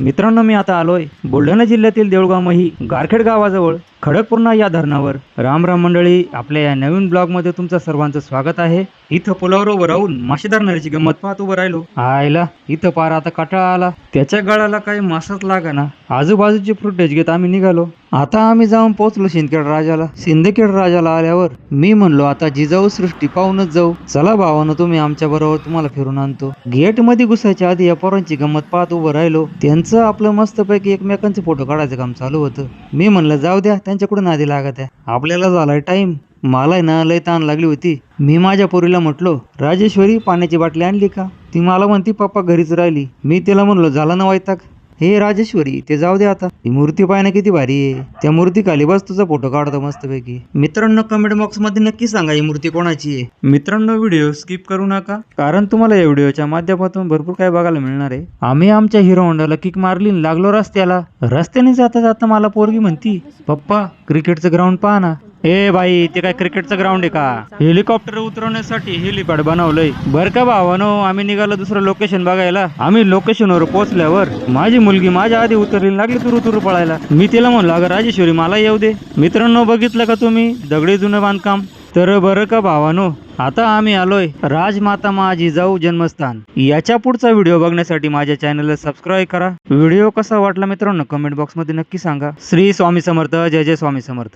मित्रांनो मी आता आलोय बुलढाणा जिल्ह्यातील देऊळगावमही गारखेड गावाजवळ खडकपूर्णा या धरणावर. राम राम मंडळी आपल्या या नवीन ब्लॉगमध्ये तुमचं सर्वांचं स्वागत आहे. इथं पुलावर उभं राहून मासे धरणाऱ्याची गंमत पाहत उभं राहिलो. आयला इथं पार आता काटाळा आला. त्याच्या गळाला काही मासाच लागा ना आजूबाजूचे फुटेज घेत आम्ही निघालो. आता आम्ही जाऊन पोहोचलो शिंदखेड राजाला. शिंदखेड राजाला आल्यावर मी म्हणलो आता जिजाऊ सृष्टी पाहूनच जाऊ. चला भावानं तुम्ही आमच्या बरोबर तुम्हाला फिरून आणतो. गेटमध्ये घुसायच्या आधी या पोरांची गंमत पाहत उभं राहिलो. त्यांचं आपलं मस्तपैकी एकमेकांचे फोटो काढायचं काम चालू होतं. मी म्हणलं जाऊ द्या त्यांच्याकडून आधी लागत आहे. आपल्याला झालाय टाइम. मला ना लय ताण लागली होती. मी माझ्या पोरीला म्हटलो राजेश्वरी पाण्याची बाटली आणली का? ती मला म्हणती पप्पा घरीच राहिली. मी तिला म्हणलो झाला ना वैताग? हे राजेश्वरी ते जाऊ दे आता. ही मूर्ती पाहणं किती भारी आहे. त्या मूर्ती खाली बस तुझा फोटो काढतो मस्तपैकी. मित्रांनो कमेंट बॉक्समध्ये नक्की सांगा ही मूर्ती कोणाची आहे. मित्रांनो व्हिडिओ स्किप करू नका कारण तुम्हाला या व्हिडिओच्या माध्यमातून भरपूर काय बघायला मिळणार आहे. आम्ही आमच्या हिरो होंडाला किक मारली लागलो रस्त्याला. रस्त्याने जाता जाता मला पोरगी म्हणती पप्पा क्रिकेटचं ग्राउंड पाहा ना. ए बाई ते काय क्रिकेटचं ग्राउंड आहे का? हेलिकॉप्टर उतरवण्यासाठी हेलिपॅड बनवलंय. बर का भावानो आम्ही निघालो दुसरं लोकेशन बघायला. आम्ही लोकेशनवर पोहोचल्यावर माझी मुलगी माझ्या आधी उतरली लागली तुरु तुरु पळायला. मी तिला म्हणलो अगं राजेश्वरी मला येऊ दे. मित्रांनो बघितलं का तुम्ही? दगडी जुनं बांधकाम. तर बरं का भावानो आता आम्ही आलोय राजमाता माझी जाऊ जन्मस्थान. याच्या पुढचा व्हिडिओ बघण्यासाठी माझ्या चॅनलला सबस्क्राईब करा. व्हिडिओ कसा वाटला मित्रांनो कमेंट बॉक्समध्ये नक्की सांगा. श्री स्वामी समर्थ जय जय स्वामी समर्थ.